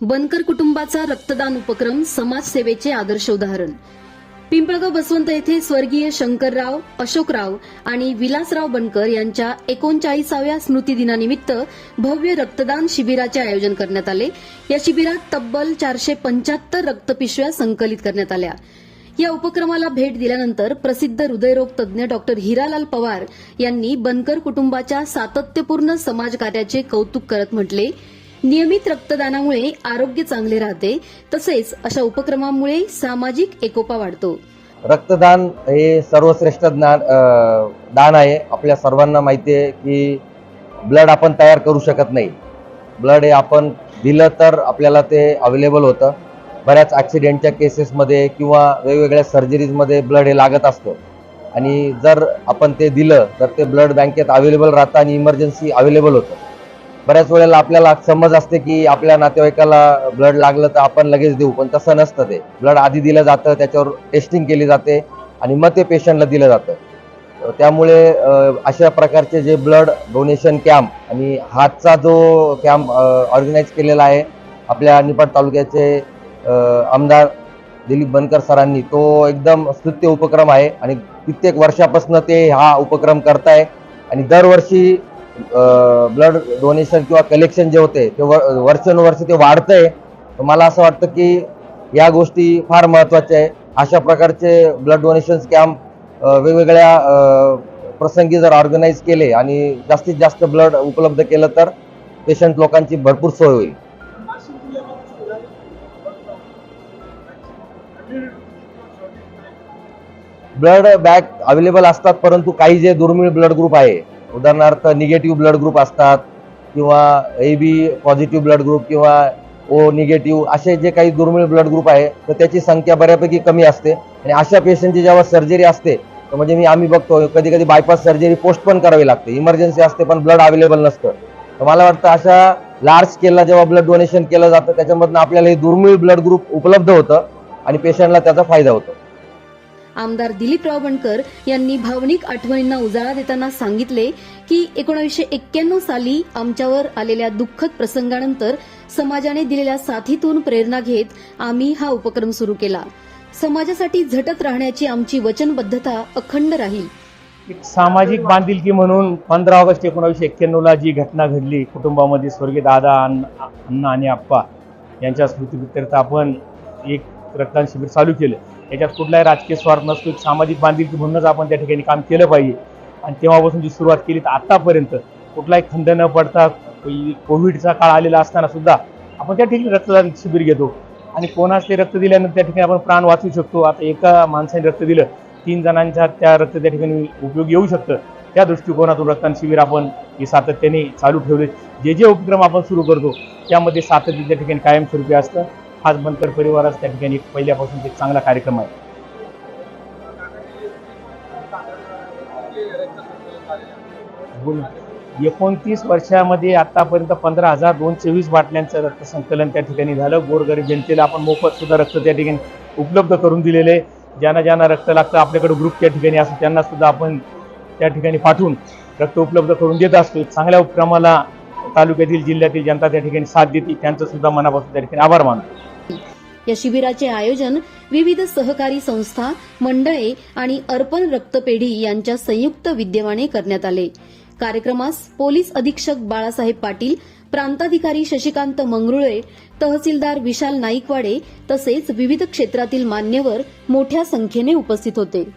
बनकर कुटुंबाचा रक्तदान उपक्रम समाजसेवेचे आदर्श उदाहरण. पिंपळगाव बसवंत येथे स्वर्गीय शंकरराव अशोकराव आणि विलासराव बनकर यांच्या एकोणचाळीसाव्या स्मृतिदिनानिमित्त भव्य रक्तदान शिबिराचे आयोजन करण्यात आले. या शिबिरात तब्बल चारशे पंच्याहत्तर रक्तपिशव्या संकलित करण्यात आल्या. या उपक्रमाला भेट दिल्यानंतर प्रसिद्ध हृदयरोग तज्ज्ञ डॉक्टर हिरालाल पवार यांनी बनकर कुटुंबाच्या सातत्यपूर्ण समाजकार्याचे कौतुक करत म्हटले. नियमित रक्तदानामुळे आरोग्य चांगले राहते तसेच अशा उपक्रमामुळे सामाजिक एकोपा वाढतो. रक्तदान हे सर्वश्रेष्ठ ज्ञान दान आहे. आपल्या सर्वांना माहिती आहे की ब्लड आपण तयार करू शकत नाही. ब्लड हे आपण दिलं तर आपल्याला ते अवेलेबल होतं. बऱ्याच ॲक्सिडेंटच्या केसेसमध्ये किंवा वेगवेगळ्या सर्जरीजमध्ये ब्लड हे लागत असतं. आणि जर आपण ते दिलं तर ते ब्लड बँकेत अवेलेबल राहतं आणि इमर्जन्सी अवेलेबल होतं. बऱ्याच वेळेला आपल्याला समज असते की आपल्या नातेवाईकाला ब्लड लागलं तर आपण लगेच देऊ पण तसं नसतं ते. ब्लड आधी दिलं जातं त्याच्यावर टेस्टिंग केली जाते आणि मग ते पेशंटला दिलं जातं. त्यामुळे अशा प्रकारचे जे ब्लड डोनेशन कॅम्प आणि हातचा जो कॅम्प ऑर्गनाईज केलेला आहे आपल्या निपाट तालुक्याचे आमदार दिलीप बनकर सरांनी तो एकदम स्तुत्य उपक्रम आहे आणि कित्येक वर्षापासून ते हा उपक्रम करताय. आणि दरवर्षी ब्लड डोनेशन किंवा कलेक्शन जे होते ते व- वर्षानुवर्ष ते वाढतंय. मला असं वाटतं की या गोष्टी फार महत्त्वाच्या आहे. अशा प्रकारचे ब्लड डोनेशन कॅम्प वेगवेगळ्या प्रसंगी जर ऑर्गनाईज केले आणि जास्तीत जास्त ब्लड उपलब्ध केलं तर पेशंट लोकांची भरपूर सोय होईल. ब्लड बॅग अवेलेबल असतात परंतु काही जे दुर्मिळ ब्लड ग्रुप आहे उदाहरणार्थ निगेटिव्ह ब्लड ग्रुप असतात किंवा A B positive blood group किंवा ओ निगेटिव्ह असे जे काही दुर्मिळ ब्लड ग्रुप आहे तर त्याची संख्या बऱ्यापैकी कमी असते. आणि अशा पेशंटची जेव्हा सर्जरी असते तर म्हणजे मी आम्ही बघतो कधी कधी बायपास सर्जरी पोस्ट पण करावी लागते. इमर्जन्सी असते पण ब्लड अवेलेबल नसतं. तर मला वाटतं अशा लार्ज स्केलला जेव्हा ब्लड डोनेशन केलं जातं त्याच्यामधनं आपल्याला हे दुर्मिळ ब्लड ग्रुप उपलब्ध होतं आणि पेशंटला त्याचा फायदा होतो. आमदार दिलीपराव बनकर यांनी भावनिक आठवणींना उजाळा देताना सांगितले की एकोणीसशे एक्क्याण्णव साली आमच्यावर आलेल्या दुःखद प्रसंगानंतर समाजाने दिलेल्या साथीतून प्रेरणा घेत आम्ही हा उपक्रम सुरू केला. समाजासाठी झटत राहण्याची आमची वचनबद्धता अखंड राहील. एक सामाजिक बांधिलकी म्हणून पंधरा ऑगस्ट एकोणावीसशे एक्क्याण्णवला जी घटना घडली कुटुंबामध्ये स्वर्गीय दादा अण्णा आणि आप्पा यांच्या स्मृतीप्रित्यर्थ आपण एक रक्तदान शिबिर चालू केलं. याच्यात कुठलाही राजकीय स्वार्थ नसतो. एक सामाजिक बांधिलकी म्हणूनच आपण त्या ठिकाणी काम केलं पाहिजे. आणि तेव्हापासून जी सुरुवात केली तर आत्तापर्यंत कुठलाही खंड न पडता कोविडचा काळ आलेला असताना सुद्धा आपण त्या ठिकाणी रक्तदान शिबिर घेतो. आणि कोणाच ते रक्त दिल्यानंतर त्या ठिकाणी आपण प्राण वाचू शकतो. आता एका माणसाने रक्त दिलं तीन जणांच्या त्या रक्त त्या ठिकाणी उपयोग येऊ शकतं. त्या दृष्टिकोनातून रक्तदान शिबिर आपण हे सातत्याने चालू ठेवले. जे जे उपक्रम आपण सुरू करतो त्यामध्ये सातत्य त्या ठिकाणी कायमस्वरूपी असतं. हाच बनकर परिवारास त्या ठिकाणी एक पहिल्यापासून एक चांगला कार्यक्रम आहे. बोल. एकोणतीस वर्षामध्ये आतापर्यंत पंधरा हजार दोनशे वीस बाटल्यांचं रक्त संकलन त्या ठिकाणी झालं. गोरगरीब जनतेला आपण मोफत सुद्धा रक्त त्या ठिकाणी उपलब्ध करून दिलेले. आहे. ज्यांना ज्यांना रक्त लागतं आपल्याकडे ग्रुप त्या ठिकाणी असतो त्यांना सुद्धा आपण त्या ठिकाणी पाठवून रक्त उपलब्ध करून देत असतो. चांगल्या उपक्रमाला तालुक्यातील जिल्ह्यातील जनता त्या ठिकाणी साथ देते. त्यांचं सुद्धा मनापासून त्या ठिकाणी आभार मानतो. या शिबिराचे आयोजन विविध सहकारी संस्था मंडळे आणि अर्पण रक्तपेढी यांच्या संयुक्त विद्यमाने करण्यात आले. कार्यक्रमास पोलीस अधीक्षक बाळासाहेब पाटील प्रांताधिकारी शशिकांत मंगरुळे तहसीलदार विशाल नाईकवाडे तसेच विविध क्षेत्रातील मान्यवर मोठ्या संख्येने उपस्थित होते.